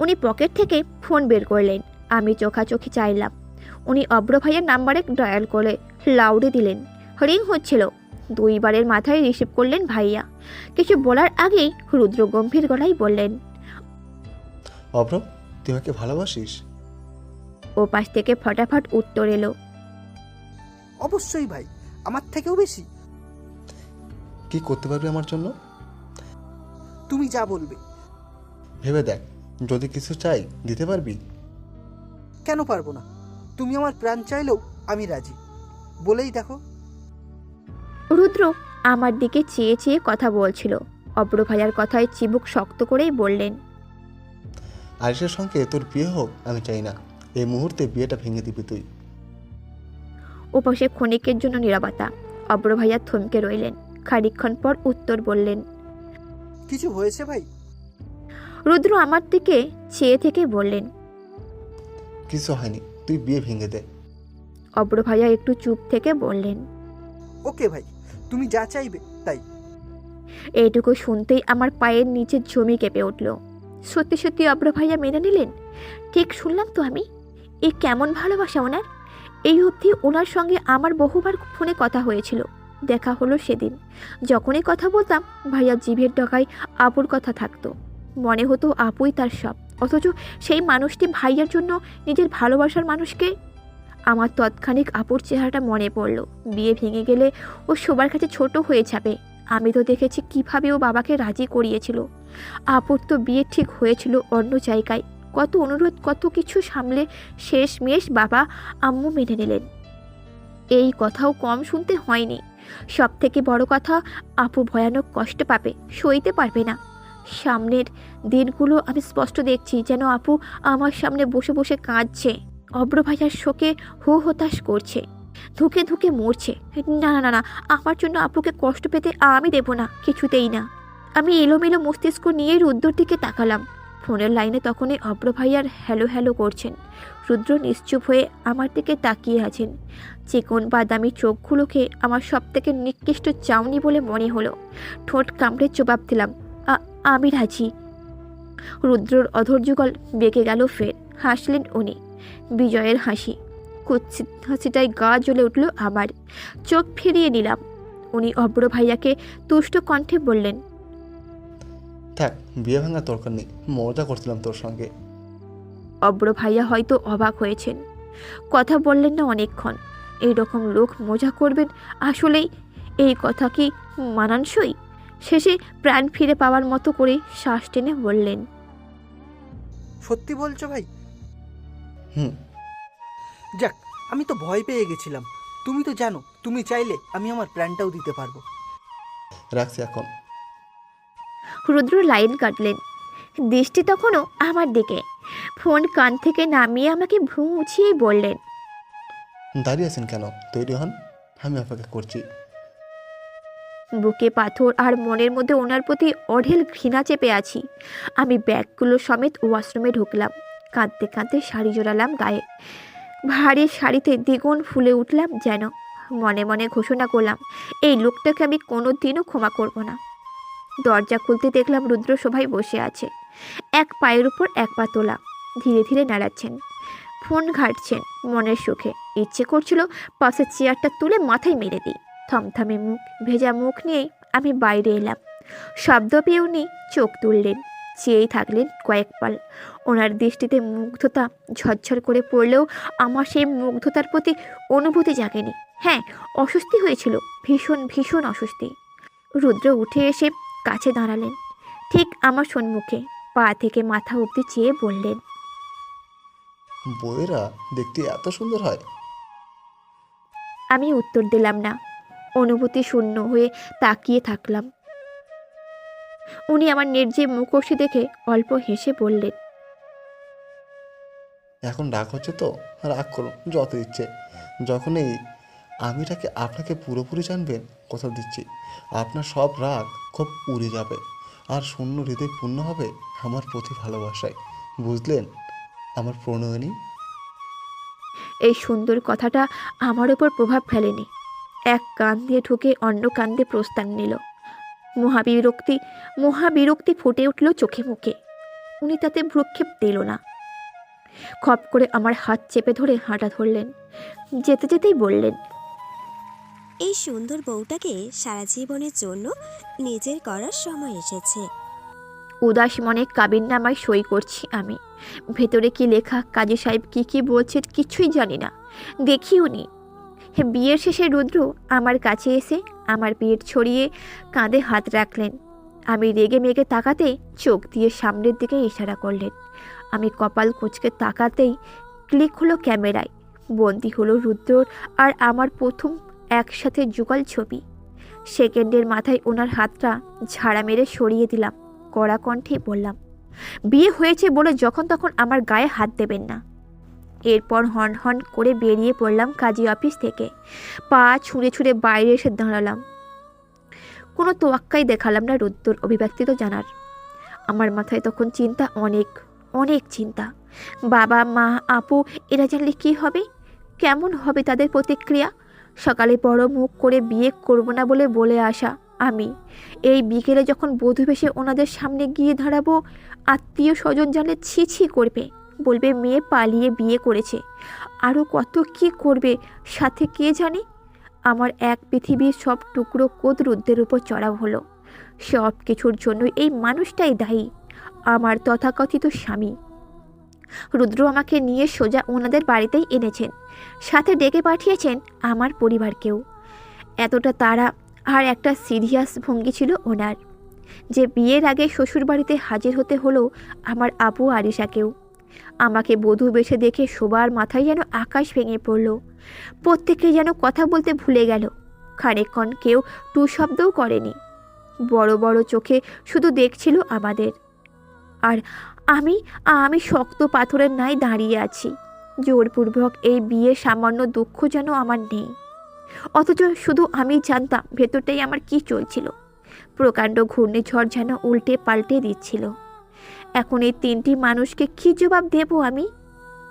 উনি পকেট থেকে ফোন বের করলেন। আমি চোখাচোখি চাইলাম। উনি অব্র ভাইয়ের নাম্বারে ডায়াল করে লাউডে দিলেন। রিং হচ্ছিল। দুইবারের মাথায় রিসিভ করলেন ভাইয়া। কিছু বলার আগেই রুদ্র গম্ভীর গলায় বললেন অব্র তুই আমাকে ভালোবাসিস? ও পাশ থেকে ফটাফট উত্তর এলো অবশ্যই ভাই আমার থেকেও বেশি। কি করতে পারবি আমার জন্য? তুমি যা বলবে। ভেবে দেখ। যদি কিছু চাই দিতে পারবি? কেন পারব না? তুমি আমার প্রাণ চাইলেও আমি রাজি। বলেই দেখো। রুদ্র আমার দিকে চেয়ে চেয়ে কথা বলছিল। অব্র ভাইয়ার কথায় চিবুক শক্ত করেই বললেন আরিসের সঙ্গে তোর বিয়ে হোক আমি চাই না। এই মুহূর্তে বিয়েটা ভেঙে দিবি তুই। ওপাশে ক্ষণিকের জন্য নিরাপত্তা। অব্র ভাইয়া থমকে রইলেন। খানিকক্ষণ পর উত্তর বললেন কিছু হয়েছে ভাই? রুদ্র আমার দিকে চেয়ে থেকে বললেন কিছু হয়নি তুই বিয়ে ভেঙে দে। অব্র ভাইয়া একটু চুপ থেকে বললেন ওকে ভাই তুমি যা চাইবে তাই। এইটুকু শুনতেই আমার পায়ের নিচে জমি কেঁপে উঠল। সত্যি সত্যি অব্র ভাইয়া মেনে নিলেন? ঠিক শুনলাম তো আমি। এ কেমন ভালোবাসা ওনার? এই অবধি ওনার সঙ্গে আমার বহুবার ফোনে কথা হয়েছিল। দেখা হলো সেদিন। যখনই কথা বলতাম ভাইয়া জিভের ডগায় আপুর কথা থাকতো। মনে হতো আপুই তার সব। অথচ সেই মানুষটি ভাইয়ার জন্য নিজের ভালোবাসার মানুষকে? আমার তৎক্ষণিক আপুর চেহারাটা মনে পড়ল। বিয়ে ভেঙে গেলে ও সবার কাছে ছোট হয়ে যাবে। আমি তো দেখেছি কীভাবে ও বাবাকে রাজি করিয়েছিল। আপুর তো বিয়ে ঠিক হয়েছিল অন্য জায়গায়। কত অনুরোধ, কত কিছু সামলে শেষ মেশ বাবা, আম্মু মেনে নিলেন। এই কথাও কম শুনতে হয়নি। সব থেকে বড় কথা, আপু ভয়ানক কষ্ট পাবে, সইতে পারবে না। সামনের দিনগুলো আমি স্পষ্ট দেখছি যেন আপু আমার সামনে বসে বসে কাঁদছে। অব্র ভাইয়ার শোকে হো হতাশ করছে। ধুকে ধুকে মরছে। না না না আমার জন্য আপুকে কষ্ট পেতে আমি দেব না, কিছুতেই না। আমি এলোমেলো মস্তিষ্ক নিয়ে রুদ্রর দিকে তাকালাম। ফোনের লাইনে তখনই অব্র ভাইয়ার হ্যালো হ্যালো করছেন। রুদ্র নিশ্চুপ হয়ে আমার দিকে তাকিয়ে আছেন। চিকন বাদামি চোখগুলোকে আমার সব থেকে নিকৃষ্ট চাউনি বলে মনে হলো। ঠোঁট কামড়ে জবাব দিলাম। "আ- আমি রাজি। রুদ্রর অধৈর্যকল বেঁকে গেল ফের। হাসলেন উনি। বিজয়ের হাসি। কুৎসিত হাসিটায় গা জ্বলে উঠল আমার। চোখ ফিরিয়ে নিলাম। উনি অব্র ভাইয়াকে তুষ্ট কণ্ঠে বললেন থাক বিয়ে ভাঙার দরকার নেই। মজা করছিলাম তোর সঙ্গে। অব্র ভাইয়া হয়তো অবাক হয়েছেন। কথা বললেন না অনেকক্ষণ। এই রকম লোক মজা করবেন? আসলেই এই কথা কি মানানসই? শেষে প্রাণ ফিরে পাওয়ার মতো করে শ্বাস টেনে বললেন সত্যি বলছো ভাই? হুম। যাক আমি তো ভয় পেয়ে গেছিলাম। তুমি তো জানো তুমি চাইলে আমি আমার প্ল্যানটাও দিতে পারব। রাখছি এখন। রুদ্র লাইন কাটলেন। দৃষ্টি তখনও আমার দিকে। ফোন কান থেকে নামিয়ে আমাকে ভ্রু মুছিয়েই বললেন দাঁড়িয়ে আছেন কেন? তৈরি হন আমি অপেক্ষা করছি। বুকে পাথর আর মনের মধ্যে ওনার প্রতি অঢেল ঘৃণা চেপে আছি। আমি ব্যাগগুলো সমেত ওয়াশরুমে ঢুকলাম। কাঁদতে কাঁদতে শাড়ি জোড়ালাম গায়ে। ভারী শাড়িতে দ্বিগুণ ফুলে উঠলাম যেন। মনে মনে ঘোষণা করলাম, এই লোকটাকে আমি কোনো দিনও ক্ষমা করব না। দরজা খুলতে দেখলাম রুদ্র সবাই বসে আছে। এক পায়ের উপর এক পা তোলা। ধীরে ধীরে নাড়াচ্ছেন। ফোন ঘাটছেন মনের সুখে। ইচ্ছে করছিল পাশের চেয়ারটা তুলে মাথায় মেরে দিই। থমথমে মুখ ভেজা মুখ নিয়েই আমি বাইরে এলাম। শব্দ পেয়ে উনি চোখ তুললেন চেয়েই থাকলেন কয়েক পাল। ওনার দৃষ্টিতে মুগ্ধতা ঝরঝর করে পড়লেও আমার সেই মুগ্ধতার প্রতি অনুভূতি জাগেনি। হ্যাঁ অস্বস্তি হয়েছিল ভীষণ ভীষণ অস্বস্তি। রুদ্র উঠে এসে কাছে দাঁড়ালেন। ঠিক আমার সম্মুখে পা থেকে মাথা অবধি চেয়ে বললেন বইয়েরা দেখতে এত সুন্দর হয়। আমি উত্তর দিলাম না। অনুভূতি শূন্য হয়ে তাকিয়ে থাকলাম। উনি আমার নির্জীব মুখোশি দেখে অল্প হেসে বললেন এখন রাগ হচ্ছে তো? রাগ করুন যত ইচ্ছে। যখনই আমিটাকে আপনাকে পুরোপুরি জানবেন কথা দিচ্ছি। আপনার সব রাগ খুব উড়ে যাবে। আর শূন্য হৃদয় পূর্ণ হবে আমার প্রতি ভালোবাসায়। বুঝলেন? আমার প্রণয়নী? এই সুন্দর কথাটা আমার উপর প্রভাব ফেলেনি। এক কান দিয়ে ঢুকে অন্য কান দিয়ে প্রস্থান নিল। মহাবিরক্তি মহাবিরক্তি ফুটে উঠল চোখে মুখে। উনি তাতে ভ্রুক্ষেপ দিল না। খপ করে আমার হাত চেপে ধরে হাঁটা ধরলেন। যেতে যেতেই বললেন এই সুন্দর বউটাকে সারা জীবনের জন্য নিজের করার সময় এসেছে। উদাস মনে কাবিন নামায় সই করছি আমি। ভেতরে কি লেখা কাজী সাহেব কি কি বলছেন কিছুই জানি না। দেখিও নি হে, বিয়ের শেষে রুদ্র আমার কাছে এসে আমার পিঠ ছড়িয়ে কাঁধে হাত রাখলেন। আমি রেগে মেগে তাকাতে চোখ দিয়ে সামনের দিকে ইশারা করলেন। আমি কপাল কুচকে তাকাতেই ক্লিক হলো ক্যামেরায়। বন্দি হলো রুদ্রর আর আমার প্রথম একসাথে যুগল ছবি। সেকেন্ডের মাথায় ওনার হাতটা ঝাড়া মেরে সরিয়ে দিলাম, কড়া কণ্ঠে বললাম, বিয়ে হয়েছে বলে যখন তখন আমার গায়ে হাত দেবেন না। এরপর হন হন করে বেরিয়ে পড়লাম কাজী অফিস থেকে। পা ছুঁড়ে ছুঁড়ে বাইরে এসে দাঁড়ালাম। কোনো তোয়াক্কাই দেখালাম না রুদ্দুর, অভিব্যক্তি তো জানার। আমার মাথায় তখন চিন্তা, অনেক অনেক চিন্তা। বাবা, মা, আপু, এরা জানলে কী হবে? কেমন হবে তাদের প্রতিক্রিয়া? সকালে বড় মুখ করে বিয়ে করব না বলে বলে আসা আমি। এই বিকেলে যখন বধূ ভেসে ওনাদের সামনে গিয়ে দাঁড়াবো আত্মীয় স্বজন জানলে ছি ছি করবে। বলবে, মেয়ে পালিয়ে বিয়ে করেছে। আরও কত কি করবে, সাথে কে জানে? আমার এক পৃথিবীর সব টুকরো কোদ রুদ্রের উপর চড়াও হলো। সব কিছুর জন্য এই মানুষটাই দায়ী। আমার তথাকথিত স্বামী। রুদ্র আমাকে নিয়ে সোজা ওনাদের বাড়িতেই এনেছেন। সাথে ডেকে পাঠিয়েছেন আমার পরিবারকেও। এতটা তারা আর একটা সিরিয়াস ভঙ্গি ছিল ওনার। যে বিয়ের আগে শ্বশুরবাড়িতে হাজির হতে হলো আমার আপু আরিশাকেও। আমাকে বধূ বেশে দেখে সবার মাথায় যেন আকাশ ভেঙে পড়ল। প্রত্যেকে যেন কথা বলতে ভুলে গেল। খানিকক্ষণ কেউ টু শব্দও করেনি। বড় বড় চোখে শুধু দেখছিল আমাদের। আর আমি আমি শক্ত পাথরের নাই দাঁড়িয়ে আছি। জোরপূর্বক এই বিয়ে সামান্য দুঃখ যেন আমার নেই। অথচ শুধু আমি জানতাম ভেতরটাই আমার কি চলছিল। প্রকাণ্ড ঘূর্ণিঝড় যেন উল্টে পাল্টে দিচ্ছিল। এখন এই তিনটি মানুষকে কী জবাব দেব আমি?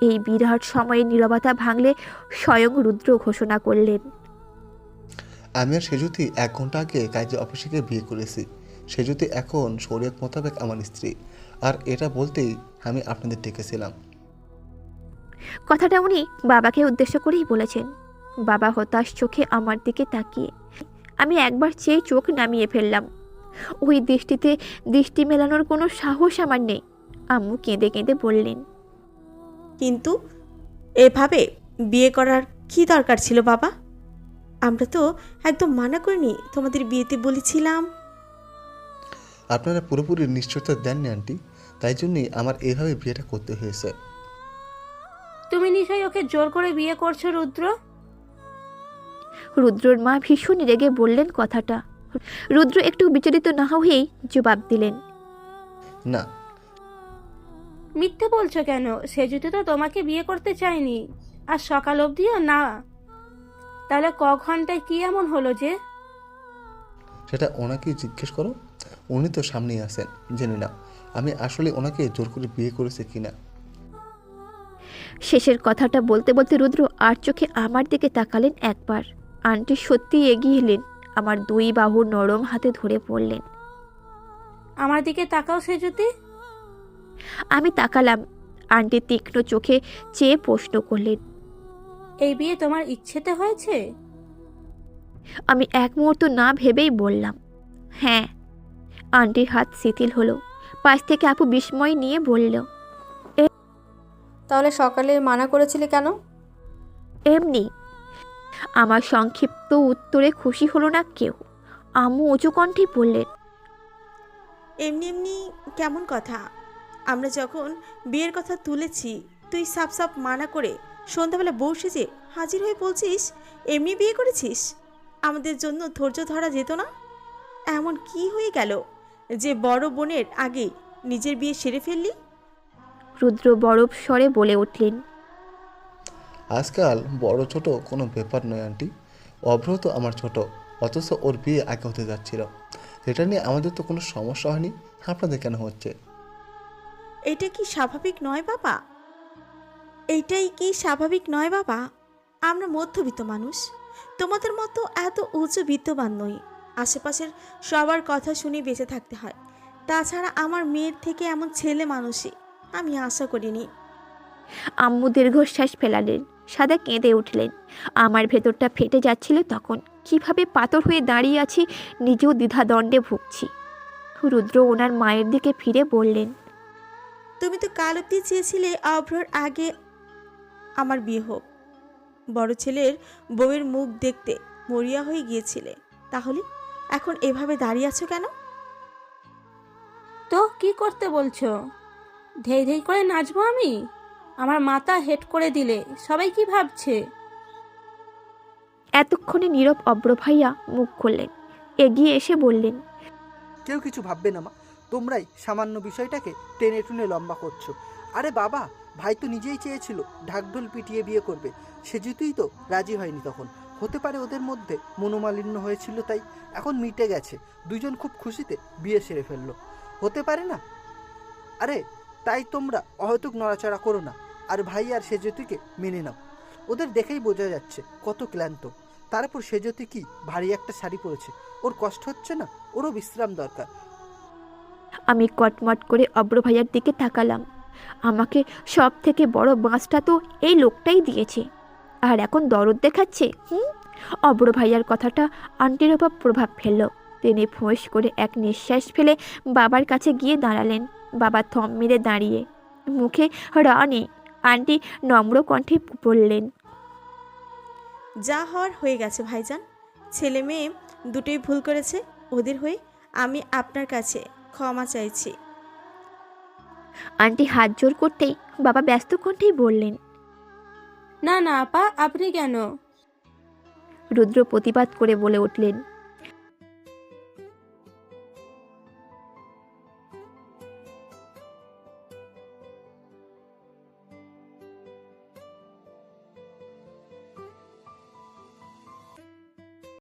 এই বিরাট সময়ে নীরবতা ভাঙলে স্বয়ং রুদ্র ঘোষণা করলেন। আমি আর সেজুতি এক ঘণ্টা আগে কাজে অফিসে বিয়ে করেছি। সেজুতি এখন শরীয়ত মোতাবেক আমার স্ত্রী। আর এটা বলতেই আমি আপনাদের ডেকেছিলাম। কথাটা উনি বাবাকে উদ্দেশ্য করেই বলেছেন। বাবা হতাশ চোখে আমার দিকে তাকিয়ে। আমি একবার চেয়ে চোখ নামিয়ে ফেললাম। ওই দৃষ্টিতে দৃষ্টি মেলানোর কোনো সাহস আমার নেই। আম্মু কেঁদে কেঁদে বললেন কিন্তু এভাবে বিয়ে করার কি দরকার ছিল বাবা? আমরা তো একদম মানা করিনি তোমাদের বিয়েতে বলেছিলাম। আপনারা পুরোপুরি নিশ্চয়তা দেননি আন্টি। তাই জন্যই আমার এভাবে বিয়েটা করতে হয়েছে। তুমি নিশ্চয়ই ওকে জোর করে বিয়ে করছ রুদ্র? রুদ্রর মা ভীষণ রেগে বললেন কথাটা। রুদ্র একটু বিচলিত না হয়েই জবাব দিলেন। না। মিথ্যে বলছো কেন? সে যদি তো তোমাকে বিয়ে করতে চায়নি আর সকাল অবধিও না। তাহলে ক ঘন্টায় কি এমন হলো যে? সেটা ওনাকেই জিজ্ঞেস করো। উনি তো সামনেই আছেন জেনে নাও। আমি আসলে ওনাকে জোর করে বিয়ে করেছি কিনা। শেষের কথাটা বলতে বলতে রুদ্র আর চোখে আমার দিকে তাকালেন একবার। আন্টি সত্যি এগিয়ে এলেন। আমার দুই বাহুর নরম হাতে ধরে পড়লেন। আমার দিকে তাকাও সে যদি আমি তাকালাম আন্টি তীক্ষ্ণ চোখে চেয়ে প্রশ্ন করলেন। এই বিয়ে তোমার ইচ্ছেতে হয়েছে? আমি এক মুহূর্ত না ভেবেই বললাম হ্যাঁ। আন্টির হাত শিথিল হলো পাশ থেকে আপু বিস্ময় নিয়ে বলল তাহলে সকালে মানা করেছিলে কেন? এমনি আমার সংক্ষিপ্ত উত্তরে খুশি হলো না কেউ। আম্মু উঁচু কণ্ঠে বললেন এমনি এমনি কেমন কথা? আমরা যখন বিয়ের কথা তুলেছি তুই সাপ সাপ মানা করে সন্ধ্যাবেলা বসে যে হাজির হয়ে বলছিস এমনি বিয়ে করেছিস? আমাদের জন্য ধৈর্য ধরা যেত না? এমন কি হয়ে গেল যে বড় বোনের আগে নিজের বিয়ে সেরে ফেললি? রুদ্র বরফ স্বরে বলে উঠলেন আজকাল বড় ছোট কোনো ব্যাপার নয় আন্টি। অভ্র তো আমার ছোট অথচ ওর বিয়ে আগে হতে যাচ্ছিল। এটা নিয়ে আমাদের তো কোনো সমস্যা হয়নি। আপনাদের কেন হচ্ছে? এটা কি স্বাভাবিক নয় বাবা? এইটাই কি স্বাভাবিক নয় বাবা? আমরা মধ্যবিত্ত মানুষ। তোমাদের মতো এত উঁচু বিত্তবান নই। আশেপাশের সবার কথা শুনে বেঁচে থাকতে হয়। তাছাড়া আমার মেয়ের থেকে এমন ছেলে মানুষই আমি আশা করিনি। আম্মু দীর্ঘশ্বাস ফেলালেন। সাদা কেঁদে উঠলেন। আমার ভেতরটা ফেটে যাচ্ছিল তখন। কীভাবে পাথর হয়ে দাঁড়িয়ে আছি নিজেও দ্বিধাদণ্ডে ভুগছি। রুদ্র ওনার মায়ের দিকে ফিরে বললেন তুমি তো কাল অব্দি চেয়েছিলে অভ্রর আগে আমার বিয়ে হোক। বড় ছেলের বউয়ের মুখ দেখতে মরিয়া হয়ে গিয়েছিলে। তাহলে এখন এভাবে দাঁড়িয়ে আছো কেন? তো কি করতে বলছো? ধেই ধেই করে নাচবো আমি? আমার মাথা হেট করে দিলে সবাই কি ভাবছে? এতক্ষণে নীরব অব্র ভাইয়া মুখ খুললেন এগিয়ে এসে বললেন কেউ কিছু ভাববে না মা তোমরাই সামান্য বিষয়টাকে টেনে টুনে লম্বা করছ। আরে বাবা ভাই তো নিজেই চেয়েছিল ঢাকঢোল পিটিয়ে বিয়ে করবে সে যেতুই তো রাজি হয়নি তখন। হতে পারে ওদের মধ্যে মনোমালিন্য হয়েছিল তাই এখন মিটে গেছে দুজন খুব খুশিতে বিয়ে সেরে ফেলল। হতে পারে না? আরে তাই তোমরা অহেতুক নড়াচড়া করো না। আর ভাই আর সেজতিকে মেনে নাও। ওদের দেখেই বোঝা যাচ্ছে কত ক্লান্ত। তারপর সেজতি কি ভারী একটা শাড়ি পরেছে? ওর কষ্ট হচ্ছে না? ওরও বিশ্রাম দরকার। আমি কটমট করে অব্র ভাইয়ার দিকে তাকালাম। আমাকে সব থেকে বড় বাঁশটা তো এই লোকটাই দিয়েছে। আর এখন দরদ দেখাচ্ছে? হুম? অব্র ভাইয়ার কথাটা আন্টির ওপর প্রভাব ফেলল। তিনি ফোঁস করে এক নিঃশ্বাস ফেলে বাবার কাছে গিয়ে দাঁড়ালেন। বাবা থম মেরে দাঁড়িয়ে। মুখে রানি আন্টি নম্র কণ্ঠে বললেন যা হওয়ার হয়ে গেছে ভাইজান। ছেলে মেয়ে দুটোই ভুল করেছে। ওদের হয়ে আমি আপনার কাছে ক্ষমা চাইছি। আন্টি হাত জোর করতেই বাবা ব্যস্ত কণ্ঠেই বললেন না না আপা আপনি কেন? রুদ্র প্রতিবাদ করে বলে উঠলেন